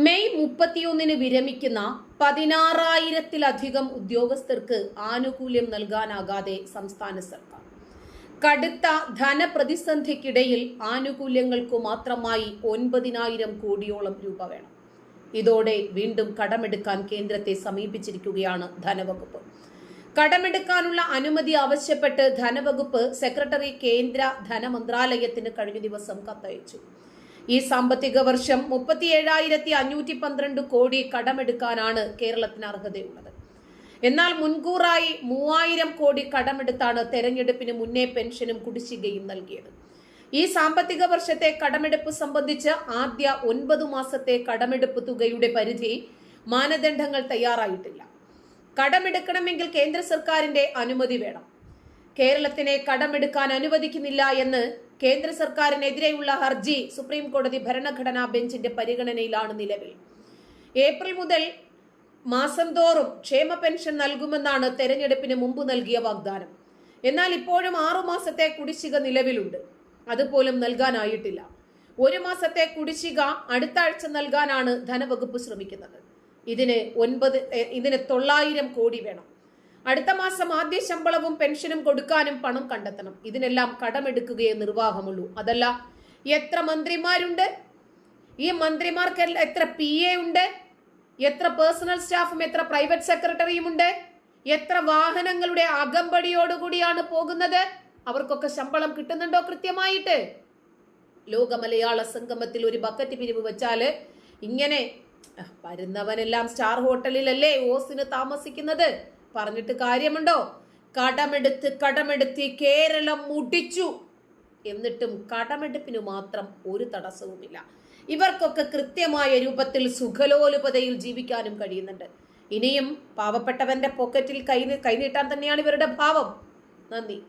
May മുപ്പത്തിയൊന്നിന് വിരമിക്കുന്ന പതിനാറായിരത്തിലധികം ഉദ്യോഗസ്ഥർക്ക് ആനുകൂല്യം നൽകാനാകാതെ സംസ്ഥാന സർക്കാർ. കടുത്ത ധനപ്രതിസന്ധിക്കിടയിൽ ആനുകൂല്യങ്ങൾക്കു മാത്രമായി ഒൻപതിനായിരം കോടിയോളം രൂപ വേണം. ഇതോടെ വീണ്ടും കടമെടുക്കാൻ കേന്ദ്രത്തെ സമീപിച്ചിരിക്കുകയാണ് ധനവകുപ്പ്. കടമെടുക്കാനുള്ള അനുമതി ആവശ്യപ്പെട്ട് ധനവകുപ്പ് സെക്രട്ടറി കേന്ദ്ര ധനമന്ത്രാലയത്തിന് കഴിഞ്ഞ ദിവസം കത്തയച്ചു. ഈ സാമ്പത്തിക വർഷം മുപ്പത്തി ഏഴായിരത്തി അഞ്ഞൂറ്റി പന്ത്രണ്ട് കോടി കടമെടുക്കാനാണ് കേരളത്തിന് അർഹതയുള്ളത്. എന്നാൽ മുൻകൂറായി മൂവായിരം കോടി കടമെടുത്താണ് തെരഞ്ഞെടുപ്പിന് മുന്നേ പെൻഷനും കുടിശ്ശികയും നൽകിയത്. ഈ സാമ്പത്തിക വർഷത്തെ കടമെടുപ്പ് സംബന്ധിച്ച് ആദ്യ ഒൻപത് മാസത്തെ കടമെടുപ്പ് തുകയുടെ പരിധി മാനദണ്ഡങ്ങൾ തയ്യാറായിട്ടില്ല. കടമെടുക്കണമെങ്കിൽ കേന്ദ്ര സർക്കാരിന്റെ അനുമതി വേണം. കേരളത്തിനെ കടമെടുക്കാൻ അനുവദിക്കുന്നില്ല എന്ന് കേന്ദ്ര സർക്കാരിനെതിരെയുള്ള ഹർജി സുപ്രീം കോടതി ഭരണഘടനാ ബെഞ്ചിന്റെ പരിഗണനയിലാണ് നിലവിൽ. ഏപ്രിൽ മുതൽ മാസം തോറും ക്ഷേമ പെൻഷൻ നൽകുമെന്നാണ് തെരഞ്ഞെടുപ്പിന് മുമ്പ് നൽകിയ വാഗ്ദാനം. എന്നാൽ ഇപ്പോഴും ആറുമാസത്തെ കുടിശ്ശിക നിലവിലുണ്ട്. അതുപോലും നൽകാനായിട്ടില്ല. ഒരു മാസത്തെ കുടിശ്ശിക അടുത്ത ആഴ്ച നൽകാനാണ് ധനവകുപ്പ് ശ്രമിക്കുന്നത്. ഇതിന് ഒൻപത് ഇതിന് തൊള്ളായിരം കോടി വേണം. അടുത്ത മാസം ആദ്യ ശമ്പളവും പെൻഷനും കൊടുക്കാനും പണം കണ്ടെത്തണം. ഇതിനെല്ലാം കടമെടുക്കുകയേ നിർവാഹമുള്ളൂ. അതല്ല എത്ര മന്ത്രിമാരുണ്ട്? ഈ മന്ത്രിമാർക്ക് എല്ല- എത്ര പി എ ഉണ്ട്? എത്ര പേഴ്സണൽ സ്റ്റാഫും എത്ര പ്രൈവറ്റ് സെക്രട്ടറിയും ഉണ്ട് എത്ര വാഹനങ്ങളുടെ അകമ്പടിയോടുകൂടിയാണ് പോകുന്നത്? അവർക്കൊക്കെ ശമ്പളം കിട്ടുന്നുണ്ടോ കൃത്യമായിട്ട്? ലോക മലയാള സംഗമത്തിൽ ഒരു ബക്കറ്റ് പിരിവ് വെച്ചാൽ ഇങ്ങനെ വരുന്നവനെല്ലാം സ്റ്റാർ ഹോട്ടലിലല്ലേ ഓസിന് താമസിക്കുന്നത്? പറഞ്ഞിട്ട് കാര്യമുണ്ടോ? കടമെടുത്ത് കടമെടുത്ത് കേരളം മുടിച്ചു. എന്നിട്ടും കടമെടുപ്പിന് മാത്രം ഒരു തടസ്സവുമില്ല. ഇവർക്കൊക്കെ കൃത്യമായ രൂപത്തിൽ സുഖലോലുപതയിൽ ജീവിക്കാനും കഴിയുന്നുണ്ട്. ഇനിയും പാവപ്പെട്ടവന്റെ പോക്കറ്റിൽ കൈ കൈനീട്ടാൻ തന്നെയാണ് ഇവരുടെ ഭാവം. നന്ദി.